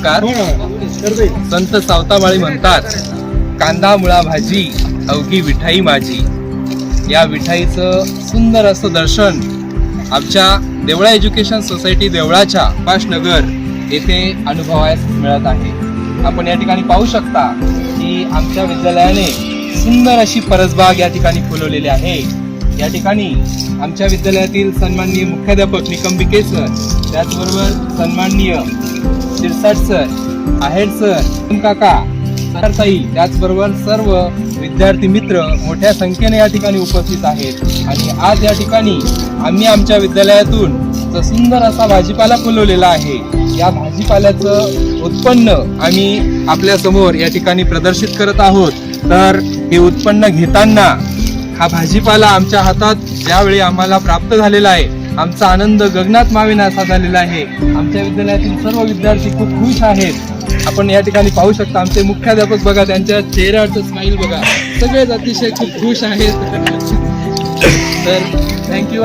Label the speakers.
Speaker 1: नमस्कार. संत सावतामाळी म्हणतात कांदा मुळा भाजी अवघी विठाई माझी. या विठाईचं सुंदर असं दर्शन आमच्या देवळा एज्युकेशन सोसायटी देवळाच्या पाशनगर येथे अनुभवायला मिळत आहे. आपण या ठिकाणी पाहू शकता की आमच्या विद्यालयाने सुंदर अशी परसबाग या ठिकाणी फुलवलेली आहे. या ठिकाणी आमच्या विद्यालयातील सन्माननीय मुख्याध्यापक निकम बिके सर त्याचबरोबर सन्माननीय शिरसाट सर आहेर सर काका सरताई त्याचबरोबर सर्व विद्यार्थी मित्र मोठ्या संख्येने या ठिकाणी उपस्थित आहेत. आणि आज या ठिकाणी आम्ही आमच्या विद्यालयातून सुंदर असा भाजीपाला फुलवलेला आहे या भाजीपाल्याचं उत्पन्न आम्ही आपल्यासमोर या ठिकाणी प्रदर्शित करत आहोत. तर हे उत्पन्न घेताना हा भाजीपाला आमच्या हातात ज्यावेळी आम्हाला प्राप्त झालेला आहे आमचा आनंद गगनात माविनासा झालेला आहे. आमच्या विद्यालयातील सर्व विद्यार्थी खूप खुश आहेत. आपण या ठिकाणी पाहू शकता आमचे मुख्याध्यापक बघा त्यांच्या चेहऱ्यावरचं स्माईल बघा. सगळेच अतिशय खूप खुश आहेत. तर थँक्यू